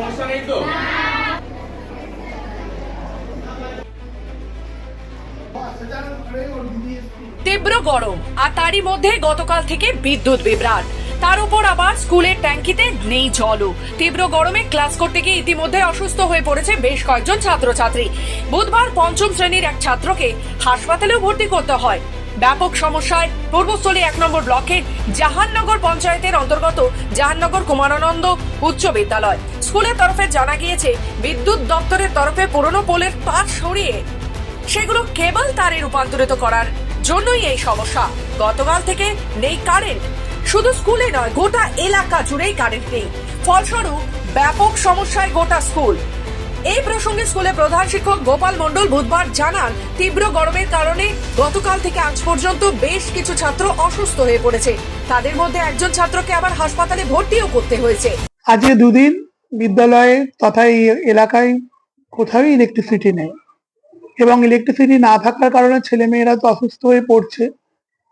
সমস্যা নেই তো? তীব্র গরম, আর তারই মধ্যে গতকাল থেকে বিদ্যুৎ বিভ্রাট। তার উপর আবার স্কুলের ট্যাঙ্কিতে নেই জলও। তীব্র গরমে ক্লাস করতে গিয়ে ইতিমধ্যে অসুস্থ হয়ে পড়েছে বেশ কয়েকজন ছাত্রছাত্রী। বুধবার পঞ্চম শ্রেণির এক ছাত্রকে হাসপাতালেও ভর্তি করতে হয়। ব্যাপক সমস্যায় পূর্বস্থলী এক নম্বর ব্লকের জাহাননগর পঞ্চায়েতের অন্তর্গত জাহাননগর কুমারানন্দ উচ্চ বিদ্যালয়। স্কুলের তরফে জানা গিয়েছে, বিদ্যুৎ দপ্তরের তরফে পুরনো পোলের তার সরিয়ে সেগুলো কেবল তারে রূপান্তরিত করার জন্যই এই সমস্যা। গতকাল থেকে নেই কারেন্ট। শুধু স্কুলে নয়, গোটা এলাকা জুড়েই কারেন্ট নেই। ফলস্বরূপ, ব্যাপক সমস্যায় গোটা স্কুল এই প্রসঙ্গে স্কুলে প্রধান শিক্ষক গোপাল মণ্ডল বুধবার জানান, তীব্র গরমের কারণে গতকাল থেকে আজ পর্যন্ত বেশ কিছু ছাত্র অসুস্থ হয়ে পড়েছে। তাদের মধ্যে একজন ছাত্রকে আবার হাসপাতালে ভর্তিও করতে হয়েছে। আজকে দুদিন বিদ্যালয়ে তথা এই এলাকায় কোথাও ইলেকট্রিসিটি নেই। এবং ইলেকট্রিসিটি না থাকার কারণে ছেলেমেয়েরা তো অসুস্থ হয়ে পড়ছে।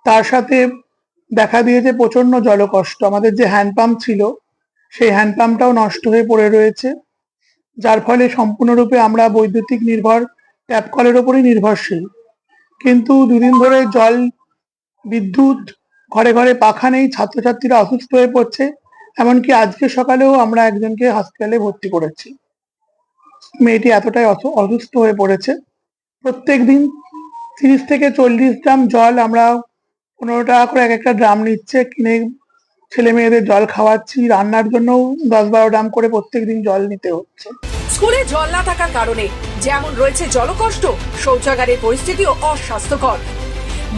তার সাথে দেখা দিয়েছে প্রচণ্ড জলকষ্ট। আমাদের যে হ্যান্ডপাম্প ছিল, সেই হ্যান্ডপাম্পটাও নষ্ট হয়ে পড়ে রয়েছে। যার ফলে সম্পূর্ণরূপে আমরা বৈদ্যুতিক নির্ভর ট্যাপ কলের ওপরই নির্ভরশীল। কিন্তু দুদিন ধরে জল, বিদ্যুৎ, ঘরে ঘরে পাখা নেই, ছাত্রছাত্রীরা অসুস্থ হয়ে পড়ছে, এমনকি আজকে সকালেও আমরা একজনকে হসপিটালে ভর্তি করেছি। মেয়েটি এতটাই অসু- অসুস্থ হয়ে পড়েছে। প্রত্যেক দিন তিরিশ থেকে চল্লিশ ড্রাম জল আমরা পনেরো টাকা করে এক একটা ড্রাম নিচ্ছে, কিনে ছেলে মেয়েদের জল খাওয়াচ্ছি, রান্নার জন্য দশ বারো ড্রাম করে প্রত্যেক দিন জল নিতে হচ্ছে। স্কুলে জল না থাকার কারণে যেমন রয়েছে জলকষ্ট শৌচাগারের পরিস্থিতিও অস্বাস্থ্যকর।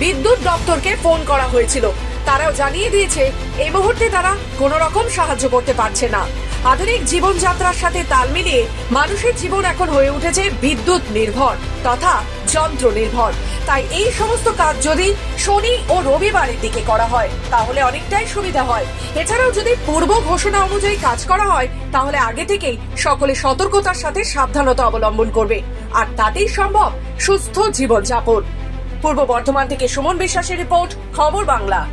বিদ্যুৎ দপ্তরকে ফোন করা হয়েছিল। তারাও জানিয়ে দিয়েছে এই মুহূর্তে তারা কোনো রকম সাহায্য করতে পারছে না। আধুনিক জীবনযাত্রার সাথে তাল মিলিয়ে মানুষের জীবন এখন হয়ে উঠেছে বিদ্যুৎ নির্ভর তথা যন্ত্র নির্ভর। তাই এই সমস্ত কাজ যদি শনি ও রবিবারের দিকে করা হয়, তাহলে অনেকটাই সুবিধা হয়। এছাড়াও যদি পূর্ব ঘোষণা অনুযায়ী কাজ করা হয়, তাহলে আগে থেকেই সকলে সতর্কতার সাথে সাবধানতা অবলম্বন করবে। আর তাতেই সম্ভব, সুস্থ জীবনযাপন। পূর্ব বর্ধমান থেকে সুমন বিশ্বাসের রিপোর্ট, খবর বাংলা।